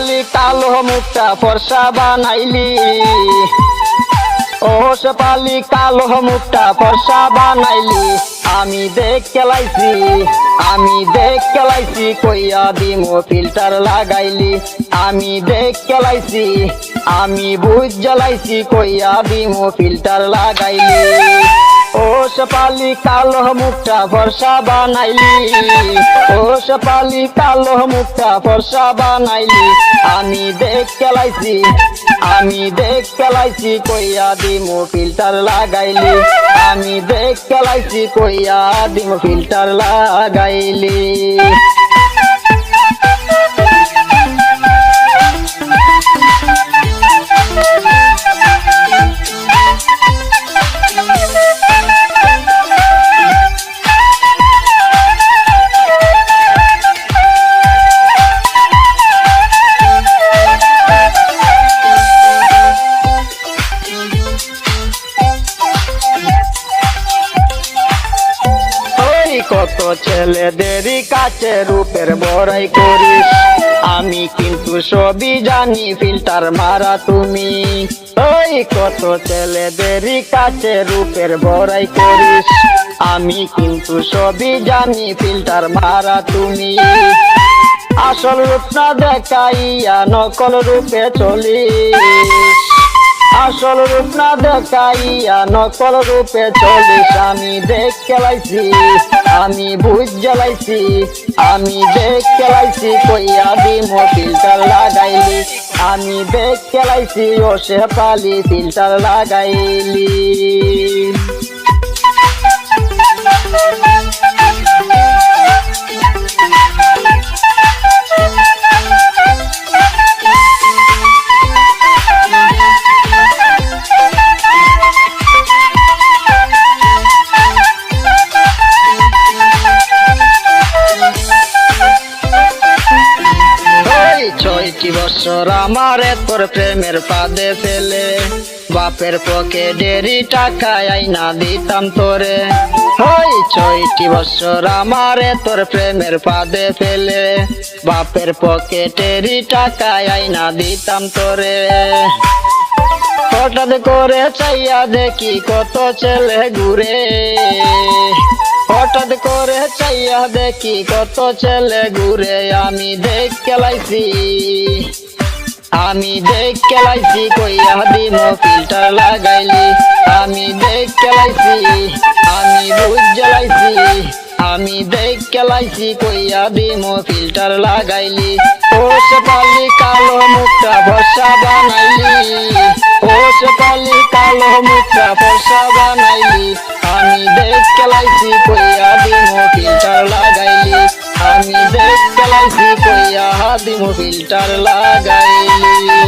মুখটা ফর্সা বানাইলি। ও সপালি কালো মুখটা ফর্সা বানাইলি। আমি দেখ কেলাইছি, আমি দেখ কেলাইছি, কইয়া দিমো ফিল্টার লাগাইলি। আমি দেখ কেলাইছি, আমি বুঝ জ্বালাইছি, কইয়া দিমো ফিল্টার লাগাইলি। সপালি কালো মুখটা ফর্সা বানাইলি। ও সপালি কালো মুখটা ফর্সা বানাইলি। আমি দেখ কেলাইছি আমি দেখ কেলাইছি কইয়া দিম ফিল্টার লাগাইলি। আমি দেখ কেলাইছি কইয়া দিম ফিল্টার লাগাইলি। কত ছেলেদেরই কাছে রূপের বড়াই করিস। আমি কিন্তু সবই জানি, ফিল্টার মারা তুমি। ওই কত ছেলেদেরই কাছে রূপের বড়াই করিস। আমি কিন্তু সবই জানি, ফিল্টার মারা তুমি। আসল রূপ না দেখাইয়া নকল রূপে চলিস। আসল রূপ না দেখাইয়া নকল রূপে চলিস। আমি দেখ খেলাইছি আমি বুঝ জ্বালাইছি আমি দেখ কেলাইছি কইয়া দিম ফিল্টার লাগাইলি। আমি দেখ খেলাইছি ও সে পালি ফিল্টার লাগাইলি। ছয়টি বছর আমার তোর প্রেমের পাদে ফেলে। বাপের পকে ডেরি টাকা আইনা দিতাম তোরে। ওই ছয়টি বছর আমার তোর প্রেমের পাদে ফেলে। বাপের পকে পকেটেরই টাকা আইনা দিতাম তোরে। হঠাৎ করে চাইয়া দেখি কত ছেলে ঘুরে। হঠাৎ করে চাইয়া দেখি কত ছেলে ঘুরে আমি দেখ কেলাইছি আমি দেখ কেলাইছি কইয়া দিম ফিল্টার লাগাইলি। আমি দেখ কেলাইছি আমি বুঝ জ্বালাইছি আমি দেখ কেলাইছি কইয়া দিম ফিল্টার লাগাইলি। ও সপালি কালো মুখটা ভরসা বানাইলি। ও সপালি কালো মুখটা ভরসা বানাইলি। দেখ কেলাইছি কইয়া দিম ফিল্টার লাগাইলি। আমি দেখ কেলাইছি কইয়া দিম ফিল্টার লাগাইলি।